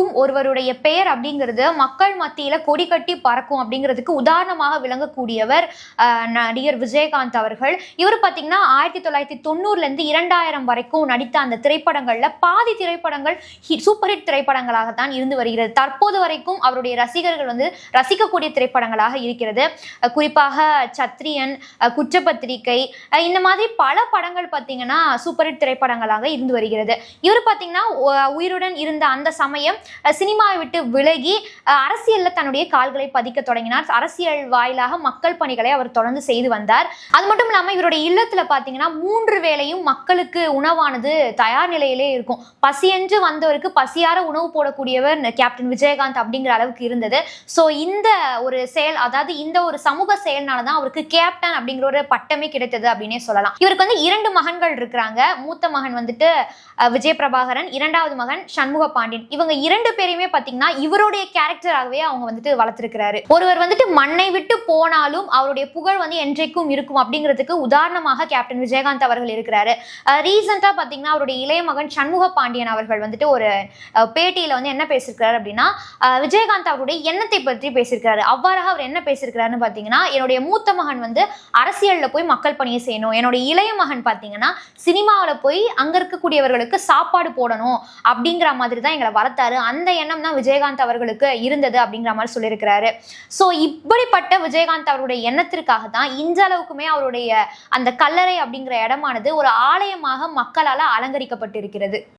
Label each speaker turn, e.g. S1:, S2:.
S1: இருக்கும் ஒருவருடைய பெயர் அப்படிங்கிறது மக்கள் மத்தியில் கொடி கட்டி பறக்கும் அப்படிங்கிறதுக்கு உதாரணமாக விளங்கக்கூடியவர் நடிகர் விஜயகாந்த் அவர்கள். இவர் பார்த்தீங்கன்னா ஆயிரத்தி தொள்ளாயிரத்தி தொண்ணூறுலேருந்து இரண்டாயிரம் வரைக்கும் நடித்த அந்த திரைப்படங்களில் பாதி திரைப்படங்கள் சூப்பர் ஹிட் திரைப்படங்களாக தான் இருந்து வருகிறது. தற்போது வரைக்கும் அவருடைய ரசிகர்கள் வந்து ரசிக்கக்கூடிய திரைப்படங்களாக இருக்கிறது. குறிப்பாக சத்ரியன் குற்றப்பத்திரிகை இந்த மாதிரி பல படங்கள் பார்த்தீங்கன்னா சூப்பர் ஹிட் திரைப்படங்களாக இருந்து வருகிறது. இவர் பார்த்தீங்கன்னா உயிருடன் இருந்த அந்த சமயம் சினிமாவை விட்டு விலகி அரசியலில் தன்னுடைய கால்களை பதிக்க தொடங்கினார். அரசியல் வாயிலாக மக்கள் பணிகளை அவர் தொடர்ந்து செய்து வந்தார். அது மட்டும் இல்லாமல் இவருடைய இல்லத்துல பார்த்தீங்கன்னா மூன்று வேளையும் மக்களுக்கு உணவானது தயார் நிலையிலே இருக்கும். பசியென்று வந்தவருக்கு பசியார உணவு போடக்கூடியவர் கேப்டன் விஜயகாந்த் அப்படிங்கிற அளவுக்கு இருந்தது. ஸோ இந்த ஒரு செயல் அதாவது இந்த ஒரு சமூக செயல்னால தான் அவருக்கு கேப்டன் அப்படிங்கிற ஒரு பட்டமே கிடைத்தது அப்படின்னே சொல்லலாம். இவருக்கு வந்து இரண்டு மகன்கள் இருக்கிறாங்க. மூத்த மகன் வந்துட்டு விஜய் விஜய பிரபாகரன் இரண்டாவது மகன் சண்முக பாண்டியன் இவங்க இரண்டு பேரையுமே பார்த்தீங்கன்னா இவருடைய கேரக்டராகவே அவங்க வந்துட்டு வளர்த்திருக்கிறாரு. ஒருவர் வந்துட்டு மண்ணை விட்டு போனாலும் அவருடைய புகழ் வந்து என்றைக்கும் இருக்கும் அப்படிங்கிறதுக்கு உதாரணமாக கேப்டன் விஜயகாந்த் அவர்கள் இருக்கிறாரு. ரீசெண்டாக பார்த்தீங்கன்னா அவருடைய இளைய மகன் சண்முக பாண்டியன் அவர்கள் வந்துட்டு ஒரு பேட்டியில் பேட்டியில வந்து என்ன பேசியிருக்கிறாரு அப்படின்னா விஜயகாந்த் அவருடைய எண்ணத்தை பற்றி பேசியிருக்கிறாரு. அவ்வாறாக அவர் என்ன பேசியிருக்கிறாருன்னு பார்த்தீங்கன்னா என்னுடைய மூத்த மகன் வந்து அரசியல்ல போய் மக்கள் பணியை செய்யணும். என்னுடைய இளைய மகன் பார்த்தீங்கன்னா சினிமாவில் போய் அங்க இருக்கக்கூடியவர்களுக்கு சாப்பாடு போடணும் அப்படிங்கிற மாதிரி தான் எங்களை வளர்த்தாரு. அந்த எண்ணம் தான் விஜயகாந்த் அவர்களுக்கு இருந்தது அப்படிங்கிற மாதிரி சொல்லியிருக்கிறாரு. ஸோ இப்படிப்பட்ட விஜயகாந்த் அவருடைய எண்ணத்திற்காக தான் இந்த அளவுக்குமே அவருடைய அந்த கல்லறை அப்படிங்கிற இடமானது ஒரு ஆலயமாக மக்களால் அலங்கரிக்கப்பட்டிருக்கிறது.